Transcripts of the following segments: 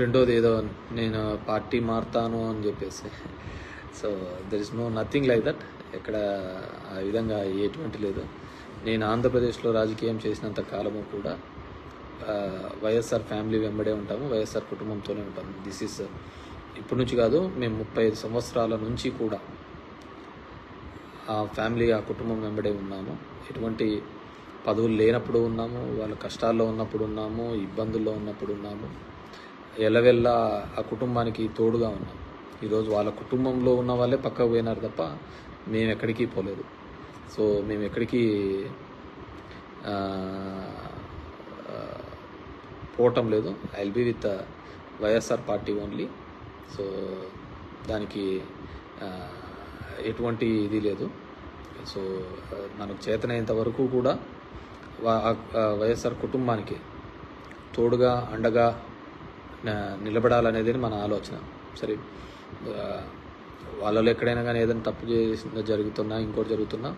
రెండోది ఏదో నేను పార్టీ మారుతాను అని చెప్పేసి. So there is no nothing like that ఎక్కడ ఆ విధంగా ఎటువంటి లేదు. నేను ఆంధ్రప్రదేశ్లో రాజకీయం చేసినంత కాలము కూడా వైఎస్ఆర్ ఫ్యామిలీ వెంబడే ఉంటాము వైఎస్ఆర్ కుటుంబంతోనే ఉంటాము. దిస్ ఈస్ ఇప్పటి నుంచి కాదు మేము ముప్పై ఐదు సంవత్సరాల నుంచి కూడా ఆ ఫ్యామిలీ ఆ కుటుంబం వెంబడే ఉన్నాము. ఎటువంటి పదవులు లేనప్పుడు ఉన్నాము వాళ్ళ కష్టాల్లో ఉన్నప్పుడు ఉన్నాము ఇబ్బందుల్లో ఉన్నప్పుడు ఉన్నాము. ఎలవెల్లా ఆ కుటుంబానికి తోడుగా ఉన్నాం. ఈరోజు వాళ్ళ కుటుంబంలో ఉన్న వాళ్ళే పక్కకు పోయినారు తప్ప మేము ఎక్కడికి పోలేదు. సో మేము ఎక్కడికి పోవటం లేదు. I be with YSR party only so దానికి ఎటువంటి ఇది లేదు. సో మనకు చేతనైనంత వరకు కూడా వైఎస్ఆర్ కుటుంబానికి తోడుగా అండగా నిలబడాలనేది మన ఆలోచన. సరే వాళ్ళలో ఎక్కడైనా కానీ ఏదైనా తప్పు చేసిన జరుగుతున్నా ఇంకోటి జరుగుతున్నా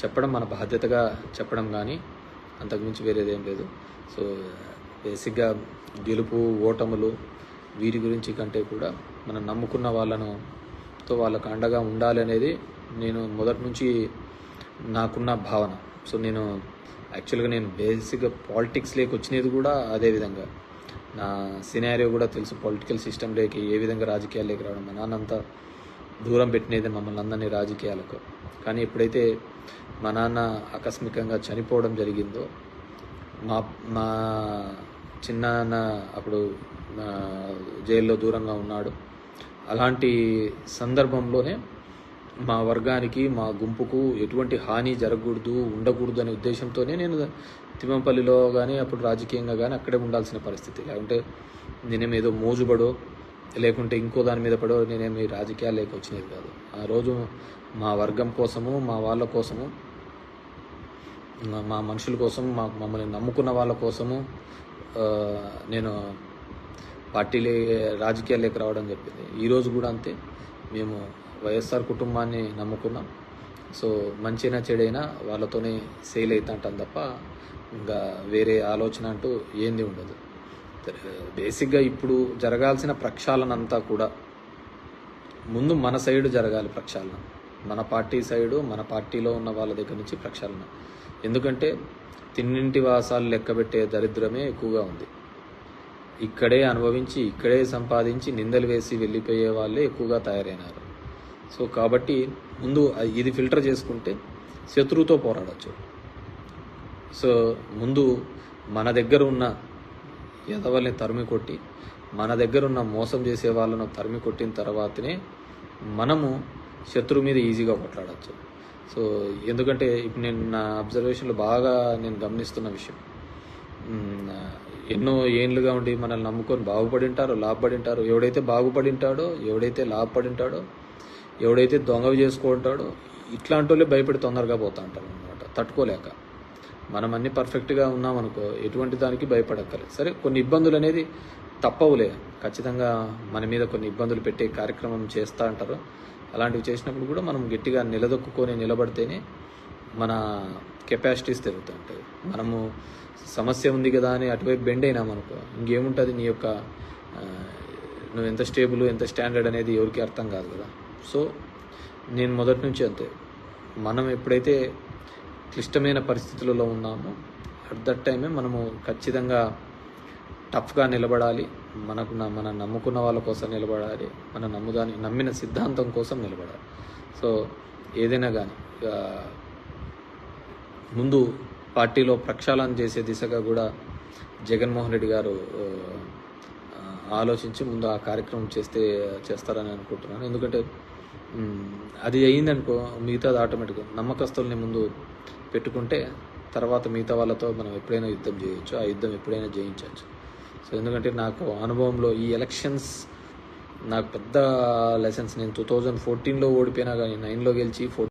చెప్పడం మన బాధ్యతగా చెప్పడం కానీ అంతకుమించి వేరేదేం లేదు. సో బేసిక్గా గెలుపు ఓటములు వీరి గురించి కంటే కూడా మనం నమ్ముకున్న వాళ్ళను తో వాళ్ళకు అండగా ఉండాలి అనేది నేను మొదటి నుంచి నాకున్న భావన. సో నేను యాక్చువల్గా నేను బేసిక్గా పాలిటిక్స్ లేక వచ్చినది కూడా అదే విధంగా. నా సినారియో కూడా తెలుసు. పొలిటికల్ సిస్టమ్ లేక ఏ విధంగా రాజకీయాలు రావడం మా నాన్నంతా దూరం పెట్టినది మమ్మల్ని అందరినీ రాజకీయాలకు. కానీ ఎప్పుడైతే మా నాన్న ఆకస్మికంగా చనిపోవడం జరిగిందో మా మా చిన్నాన్న అప్పుడు జైల్లో దూరంగా ఉన్నాడు. అలాంటి సందర్భంలోనే మా వర్గానికి మా గుంపుకు ఎటువంటి హాని జరగకూడదు ఉండకూడదు అనే ఉద్దేశంతోనే నేను తిమ్మంపల్లిలో కానీ అప్పుడు రాజకీయంగా కానీ అక్కడే ఉండాల్సిన పరిస్థితి. లేకుంటే నేనేమేదో ఏదో మోజుబడో లేకుంటే ఇంకో దాని మీద పడో నేనేమి రాజకీయాలు లేక వచ్చినది కాదు. ఆ రోజు మా వర్గం కోసము మా వాళ్ళ కోసము మా- మనుషుల కోసం మా మమ్మల్ని నమ్ముకున్న వాళ్ళ కోసము నేను పార్టీలే రాజకీయాల్లోకి రావడం చెప్పింది ఈరోజు కూడా అంతే. మేము వైఎస్ఆర్ కుటుంబాన్ని నమ్ముకున్నాం. సో మంచైనా చెడైనా వాళ్ళతోనే సేల్ అవుతాంటాం తప్ప ఇంకా వేరే ఆలోచన అంటూ ఏంది ఉండదు. బేసిక్గా ఇప్పుడు జరగాల్సిన ప్రక్షాళన అంతా కూడా ముందు మన సైడ్ జరగాలి ప్రక్షాళన. మన పార్టీ సైడు మన పార్టీలో ఉన్న వాళ్ళ దగ్గర నుంచి ప్రక్షాళన. ఎందుకంటే తిన్నింటి వాసాలు లెక్కబెట్టే దరిద్రమే ఎక్కువగా ఉంది. ఇక్కడే అనుభవించి ఇక్కడే సంపాదించి నిందలు వేసి వెళ్ళిపోయే వాళ్ళే ఎక్కువగా తయారైనారు. సో కాబట్టి ముందు ఇది ఫిల్టర్ చేసుకుంటే శత్రువుతో పోరాడచ్చు. సో ముందు మన దగ్గర ఉన్న ఎదవల్ని తరిమి కొట్టి మన దగ్గర ఉన్న మోసం చేసే వాళ్ళను తరిమి కొట్టిన తర్వాతనే మనము శత్రువు మీద ఈజీగా కొట్లాడచ్చు. సో ఎందుకంటే ఇప్పుడు నేను నా అబ్జర్వేషన్లో బాగా నేను గమనిస్తున్న విషయం. ఎన్నో ఏండ్లుగా ఉండి మనల్ని నమ్ముకొని బాగుపడి లాభపడింటారో లాభపడి ఎవడైతే బాగుపడి ఉంటాడో ఎవడైతే లాభపడి ఉంటాడో ఎవడైతే దొంగవి చేసుకుంటాడో ఇట్లాంటి వాళ్ళే భయపడి తొందరగా పోతా ఉంటారు అనమాట తట్టుకోలేక. మనం అన్ని పర్ఫెక్ట్గా ఉన్నామనుకో ఎటువంటి దానికి భయపడక్కర్లేదు. సరే కొన్ని ఇబ్బందులు అనేది తప్పవులే. ఖచ్చితంగా మన మీద కొన్ని ఇబ్బందులు పెట్టే కార్యక్రమం చేస్తూ అంటారు. అలాంటివి చేసినప్పుడు కూడా మనం గట్టిగా నిలదొక్కుని నిలబడితేనే మన కెపాసిటీస్ తిరుగుతుంటాయి మనము సమస్య ఉంది కదా అని అటువైపు బెండ్ అయినామనుకో ఇంకేముంటుంది నీ యొక్క నువ్వు ఎంత స్టేబుల్ ఎంత స్టాండర్డ్ అనేది ఎవరికి అర్థం కాదు కదా. సో నేను మొదటి నుంచి అంతే. మనం ఎప్పుడైతే క్లిష్టమైన పరిస్థితులలో ఉన్నామో అట్ దట్ టైమే మనము ఖచ్చితంగా టఫ్గా నిలబడాలి. మనకు న- మన నమ్ముకున్న వాళ్ళ కోసం నిలబడాలి. మన నమ్ముదాని నమ్మిన సిద్ధాంతం కోసం నిలబడాలి. సో ఏదైనా కానీ ముందు పార్టీలో ప్రక్షాళన చేసే దిశగా కూడా జగన్మోహన్ రెడ్డి గారు ఆలోచించి ముందు ఆ కార్యక్రమం చేస్తే చేస్తారని అనుకుంటున్నాను. ఎందుకంటే అది అయ్యిందనుకో మిగతాది ఆటోమేటిక్గా నమ్మకస్తుల్ని ముందు పెట్టుకుంటే తర్వాత మిగతా వాళ్ళతో మనం ఎప్పుడైనా యుద్ధం చేయొచ్చు ఆ యుద్ధం ఎప్పుడైనా జయించవచ్చు సో ఎందుకంటే నాకు అనుభవంలో ఈ ఎలక్షన్స్ నాకు పెద్ద లెసన్స్ నేను టూ థౌజండ్ ఫోర్టీన్లో ఓడిపోయినా కానీ నైన్లో గెలిచి ఫోర్